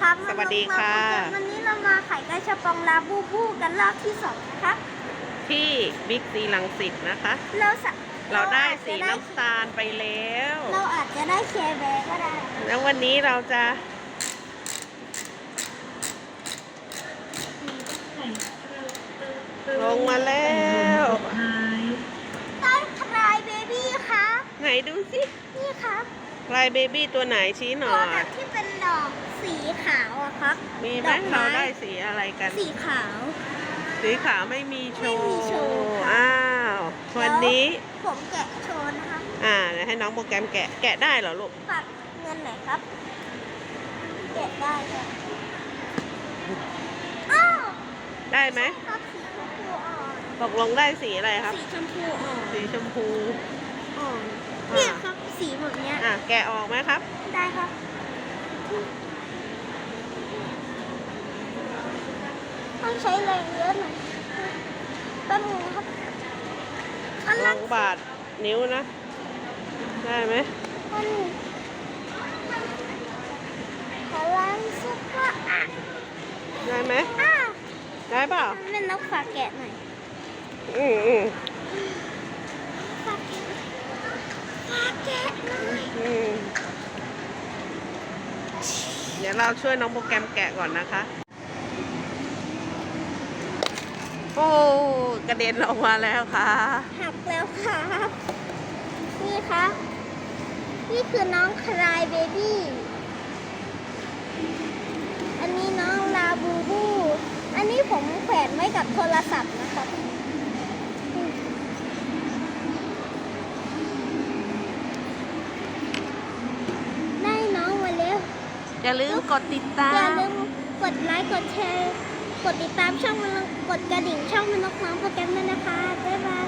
ครับสวัสดีค่ะ วันนี้เรามาขายกระชับปองลาบูบูกันรอบที่สองนะครับที่บิ๊กซีลังสิตนะคะ เราสะเราได้สีอาจจะน้ำตาลไปแล้ว เราอาจจะได้แชร์แบร์ก็ได้แล้ววันนี้เราจะลงมาแล้ว ต้นคลายเบบี้ครับไหนดูสินี่ครับลายเบบี้ตัวไหนชี้หน่ตัอวย แบบที่เป็น ดอกสีขาวอะครับมีไหมดอกเราได้สีอะไรกัน สีขาว สีขาวไม่มีโชไม่มีโชว์ว์ค่ะ อ้าววันนี้ผมแกะโชว์นะครับอ่าเดี๋ยวให้น้องโปรแกรมแกะแกะได้เหรอลูกฝากเงินหน่อยครับ แกะได้ครับอ้าวได้ไหมครับสีชมพูอ่อนตกลงได้สีอะไรครับ สีชมพูอ่อนสีชมพู อ่อนอ่าเนี่ยครับสีแบบเนี้ย อะแกะออกไหมครับ ได้ครับ ต้องใช้แรงเยอะหน่อยแป๊บนึงนะครับอันลนั้อนงบาดนิ้วนะ ได้ไหมอันพลังสุดก็อะได้ไหมอ้าวได้เปล่ามันเป็นนกฝากแกะหน่อยอืมอืมฝากแกะฝากแกะหน่อยอืมเดี๋ยวเราช่วยน้องโปรแกรมแกะก่อนนะคะ โอ้กระเด็นออกมาแล้วค่ะ หักแล้วครับนี่ครับนี่คือน้องคลายเบบี้ อันนี้น้องลาบูบู อันนี้ผมแขวนไว้กับโทรศัพท์นะครับ อย่าลืมกดติดตามอย่าลืมกดไลค์กดแชร์ กดติดตามช่องมันกดกระดิ่งช่องมันนกน้องโปรแกรมด้วยนะคะบ๊ายบาย